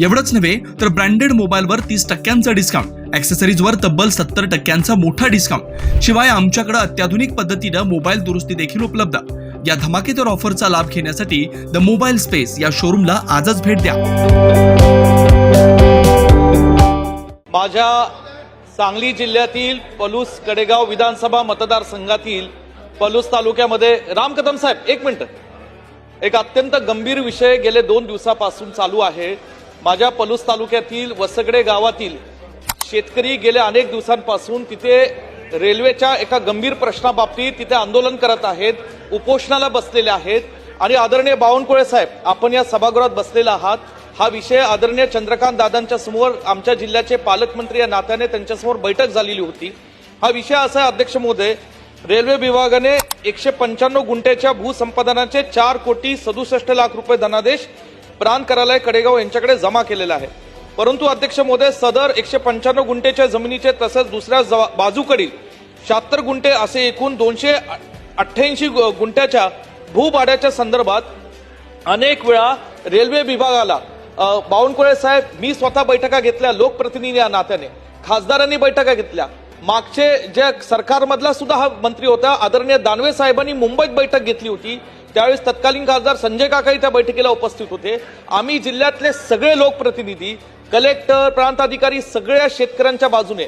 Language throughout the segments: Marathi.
एवढंच नव्हे तर ब्रँडेड मोबाईलवर तीस टक्क्यांचा डिस्काउंट ॲक्सेसरीजवर तब्बल सत्तर टक्क्यांचा मोठा डिस्काउंट शिवाय आमच्याकडे अत्याधुनिक पद्धतीनं मोबाईल दुरुस्ती देखील उपलब्ध. या धमाकेदार ऑफरचा लाभ घेण्यासाठी द मोबाईल स्पेस या शोरूमला आजच भेट द्या. माझ्या सांगली जिल्ह्यातील पलूस कडेगाव विधानसभा मतदारसंघातील पलूस तालुक्यामध्ये राम कदम साहेब एक मिनिट. एक अत्यंत गंभीर विषय गेले दोन दिवसापासून चालू आहे. माझ्या पलूस तालुक्यातील वसगडे गावातील शेतकरी गेल्या अनेक दिवसांपासून तिथे रेल्वेच्या एका गंभीर प्रश्नाबाबतीत तिथे आंदोलन करत आहेत उपोषणाला बसलेले आहेत. आणि आदरणीय बावनकुळे साहेब आपण या सभागृहात बसलेला आहात. हा विषय आदरणीय चंद्रकांत दादांच्या समोर आमच्या जिल्ह्याचे पालकमंत्री या नात्याने त्यांच्यासमोर बैठक झालेली होती. हा विषय असा आहे अध्यक्ष महोदय रेल्वे विभागाने एकशे पंच्याण्णव गुंठ्याच्या भूसंपादनाचे चार कोटी सदुसष्ट लाख रुपये धनादेश प्राण कार्यालय कडेगाव यांच्याकडे जमा केलेला आहे. परंतु अध्यक्ष मोदय सदर एकशे पंच्याण्णव गुंठेच्या जमिनीचे तसंच दुसऱ्या बाजूकडील शहात्तर गुंठे असे एकूण दोनशे अठ्ठ्याऐंशी गुंठ्याच्या भूभाड्याच्या संदर्भात अनेक वेळा रेल्वे विभागाला बावनकुळे साहेब मी स्वतः बैठका घेतल्या लोकप्रतिनिधी या नात्याने. खासदारांनी बैठका घेतल्या. मागचे ज्या सरकारमधला सुद्धा हा मंत्री होता आदरणीय दानवे साहेबांनी मुंबईत बैठक घेतली होती. त्यावेळेस तत्कालीन खासदार संजय काकाही त्या बैठकीला उपस्थित होते. आम्ही जिल्ह्यातले सगळे लोकप्रतिनिधी कलेक्टर प्रांताधिकारी सगळ्या शेतकऱ्यांच्या बाजूने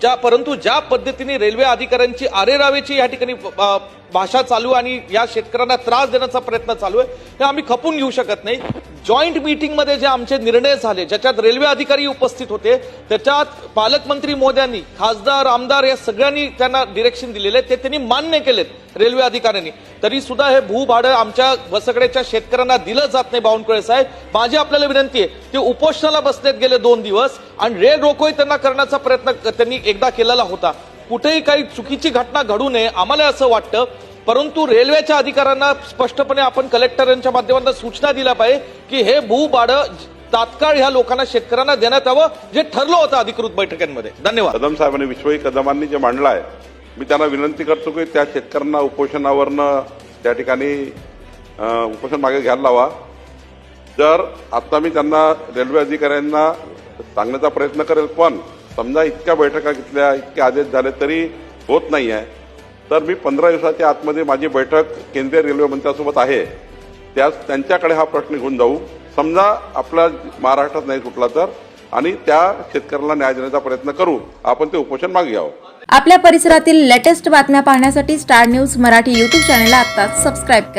ज्या परंतु ज्या पद्धतीने रेल्वे अधिकाऱ्यांची आरेरावेची या ठिकाणी भाषा चालू आणि या शेतकऱ्यांना त्रास देण्याचा प्रयत्न चालू आहे हे आम्ही खपून घेऊ शकत नाही. जॉईंट मीटिंगमध्ये जे आमचे निर्णय झाले ज्याच्यात रेल्वे अधिकारी उपस्थित होते त्याच्यात पालकमंत्री मोद्यांनी खासदार आमदार या सगळ्यांनी त्यांना डिरेक्शन दिलेले ते त्यांनी मान्य केलेत रेल्वे अधिकाऱ्यांनी. तरी सुद्धा हे भूभाडं आमच्या वसकड्याच्या शेतकऱ्यांना दिलं जात नाही बावनकुळे साहेब. माझी आपल्याला विनंती आहे ते उपोषणाला बसलेत गेले दोन दिवस आणि रेल रोकोही त्यांना करण्याचा प्रयत्न त्यांनी एकदा केलेला होता. कुठेही काही चुकीची घटना घडू नये आम्हाला असं वाटतं परंतु रेल्वेच्या अधिकाऱ्यांना स्पष्टपणे आपण कलेक्टरांच्या माध्यमातून सूचना दिल्या पाहिजे की हे भूभाडं तात्काळ ह्या लोकांना शेतकऱ्यांना देण्यात यावं जे ठरलं होतं अधिकृत बैठकांमध्ये. धन्यवाद. कदम साहेबांनी विश्वही कदमांनी जे मांडलं आहे मी त्यांना विनंती करतो की त्या शेतकऱ्यांना उपोषणावरनं त्या ठिकाणी उपोषण मागे घ्यायला लावा. तर आता मी त्यांना रेल्वे अधिकाऱ्यांना सांगण्याचा प्रयत्न करेल पण समजा इतक्या बैठका घेतल्या इतके आदेश झाले तरी होत नाही आहे तर मी पंधरा दिवसाच्या आतमध्ये माझी बैठक केंद्रीय रेल्वे मंत्र्यासोबत आहे. त्यास त्यांच्याकडे हा प्रश्न घेऊन जाऊ. समजा आपला महाराष्ट्रात नाही सुटला तर आणि त्या शेतकऱ्याला न्याय देण्याचा प्रयत्न करू. आपण ते उपोषण मागे घ्यावं. आपल्या परिसरातील लेटेस्ट बातम्या पाहण्यासाठी star news Marathi YouTube channel आता सबस्क्राईब करा.